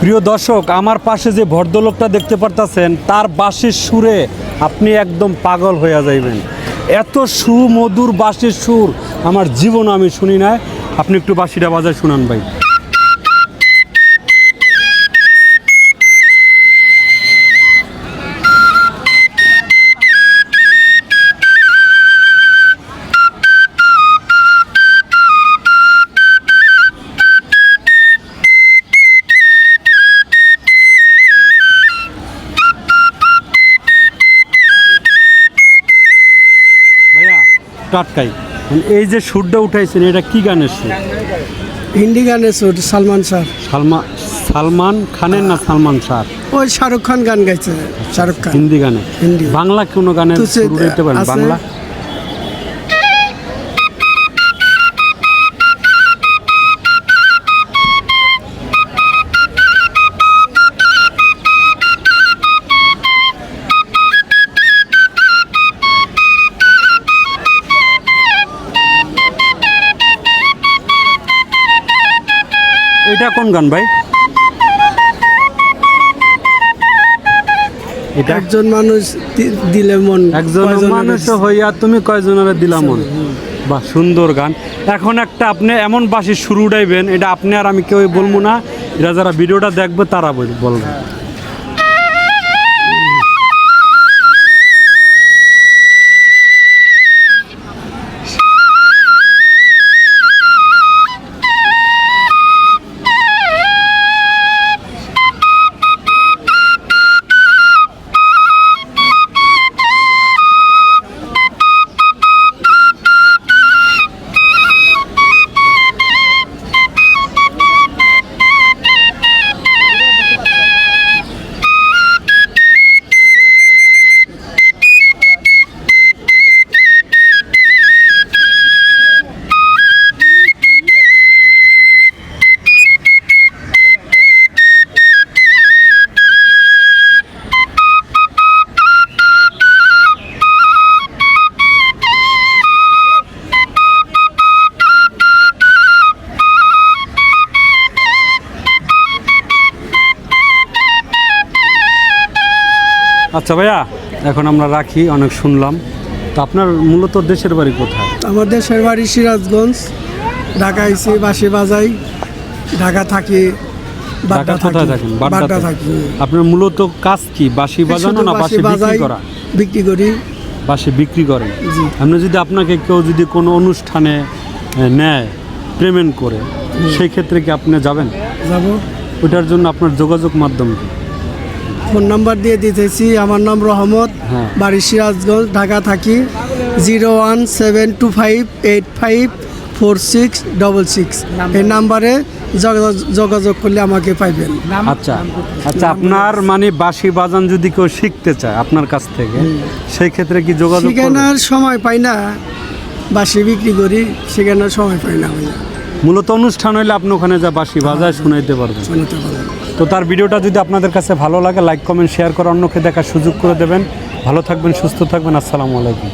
প্রিয় দর্শক, আমার পাশে যে ভদ্রলোকটা দেখতে পারতাছেন, তার বাঁশির সুরে আপনি একদম পাগল হইয়া যাইবেন। এত সুমধুর বাঁশির সুর আমার জীবন আমি শুনি না আপনি একটু বাঁশিটা বাজায় শুনান ভাই। টাটকাই। এই যে সুরটা উঠাইছেন এটা কি গানের সুর? হিন্দি গানের সুর সালমান স্যার। সালমান সালমান খানের না সালমান স্যার? ওই শাহরুখ খান গান গাইছে শাহরুখ খান। হিন্দি গানে। হিন্দি। বাংলা কোনো গানের সুর উঠাইতে পারেন? বাংলা? এটা কোন গান ভাই? এটা একজন মানুষ দিলে মন একজন মানুষ হইয়া তুমি কয়জনের দিলাম মন? বা সুন্দর গান। এখন একটা আপনি এমন বাসি শুরু উঠাইবেন এটা আপনি আর আমি কেউ বলব না। এরা যারা ভিডিওটা দেখবে তারা বল- বলবে। আচ্ছা ভাইয়া এখন আমরা রাখি অনেক শুনলাম। তো আপনার মূলত দেশের বাড়ি কোথায়? আমার দেশের বাড়ি সিরাজগঞ্জ ঢাকা আইসি বাসি বাজাই ঢাকা থাকি ঢাকা কোথায় থাকি থাকেন বাড্ডা থাকি। আপনার মূলত কাজ কি? বাঁশি বাজানো না বাঁশি বিক্রি করা? বিক্রি করি। বাঁশি বিক্রি করেন। আপনি যদি আপনাকে কেউ যদি কোনো অনুষ্ঠানে নেয় পেমেন্ট করে সেই ক্ষেত্রে কি আপনি যাবেন? যাব। ওইটার জন্য আপনার যোগাযোগ মাধ্যম কি? ফোন নাম্বার দিয়ে দিতেছি। আমার নাম রহমত। হ্যাঁ। বাড়ি সিরাজগঞ্জ ঢাকা থাকি। Zero one seven two five eight five four six double six. এই নাম্বারে যোগাযোগ- করলে আমাকে পাইবেন। আচ্ছা আচ্ছা আপনার মানে বাঁশি বাজান যদি কেউ শিখতে চায় আপনার কাছ থেকে সেই ক্ষেত্রে কি যোগাযোগ? সেখানের সময় পাই না। বাসি বিক্রি করি সেখানের সময় পাই না মূলত অনুষ্ঠান হইলে আপনি ওখানে যা বাঁশি বাজায় শুনাইতে পারবেন। শোনাতে পারেন তো তার ভিডিওটা যদি আপনাদের কাছে ভালো লাগে লাইক কমেন্ট শেয়ার করে অন্যকে দেখার সুযোগ করে দেবেন। ভালো থাকবেন, সুস্থ থাকবেন, আসসালামু আলাইকুম।